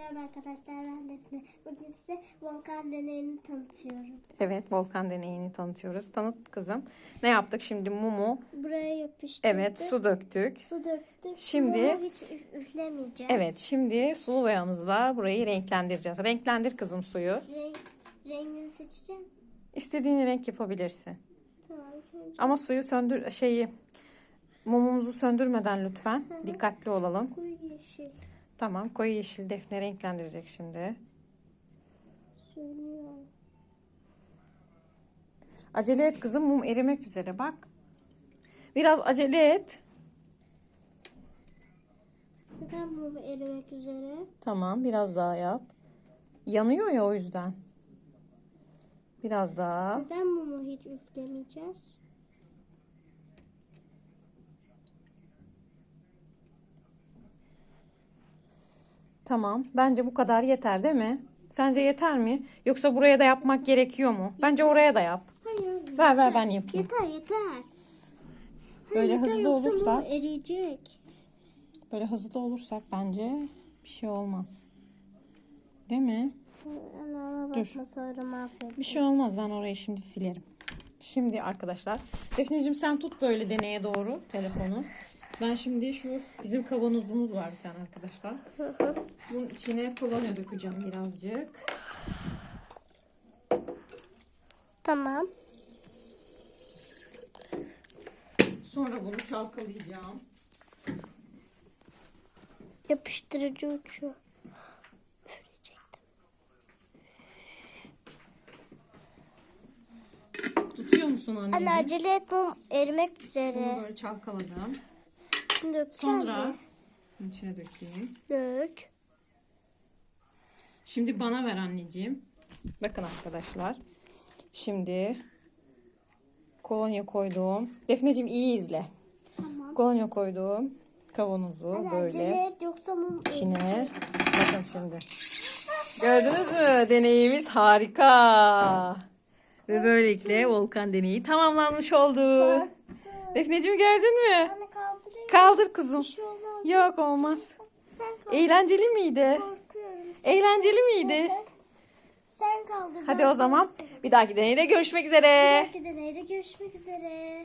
Merhaba arkadaşlar ben Defne. Bugün size volkan deneyini tanıtıyorum. Evet, volkan deneyini tanıtıyoruz. Tanıt kızım. Ne yaptık şimdi? Mumu, Buraya yapıştırdık. evet, su döktük. Su döktük. Şimdi- Bunu hiç üf- üflemeyeceğiz. Evet, şimdi sulu boyamızla burayı renklendireceğiz. Renklendir kızım suyu. Renk, rengini seçeceğim. İstediğin renk yapabilirsin. Tamam önce Ama suyu söndür şeyi mumumuzu söndürmeden lütfen. Dikkatli olalım. koyu yeşil Tamam, koyu yeşil defne renklendirecek şimdi. sönüyor. Acele et kızım, mum erimek üzere bak. Biraz acele et. Neden bu erimek üzere? Tamam, biraz daha yap. Yanıyor ya o yüzden. Biraz daha. Neden mumu hiç üflemeyeceğiz? Tamam. Bence bu kadar yeter değil mi? Sence yeter mi? Yoksa buraya da yapmak gerekiyor mu? Bence oraya da yap. Hayır. Ver ver ben yapayım. Yeter yeter. Böyle yeter, hızlı yoksa olursak- eriyecek. Böyle hızlı olursak bence bir şey olmaz. Değil mi? Ana Dur. bakma sonra mahvet. Bir şey olmaz. Ben orayı şimdi silerim. Şimdi arkadaşlar. Defneciğim sen tut böyle deneye doğru telefonu. Ben şimdi şu bizim kavanozumuz var bir tane arkadaşlar. Bunun içine kolonya dökeceğim birazcık. Tamam. Sonra bunu çalkalayacağım. Yapıştırıcı uçuyor. Tutuyor musun anneciğim? Anne acele et mum erimek Bunu üzere. böyle çalkaladım. Şimdi dökeceğim Sonra bunun içine dökeyim. Dök. Şimdi bana ver anneciğim. Bakın arkadaşlar. Şimdi kolonya koydum. Defneciğim iyi izle. Tamam. Kolonya koydum. Kavanozu Anne böyle acele et yoksa mum içine. Bakın şimdi. Gördünüz mü? Deneyimiz harika. Ve böylelikle volkan deneyi tamamlanmış oldu. Defneciğim gördün mü? Kaldır kızım. Bir şey olmaz. Yok olmaz. Sen kaldır. Eğlenceli miydi? Korkuyorum. Sen, Eğlenceli miydi? sen kaldır. Hadi ben o zaman bir dahaki deneyde görüşmek üzere. Bir dahaki deneyde görüşmek üzere.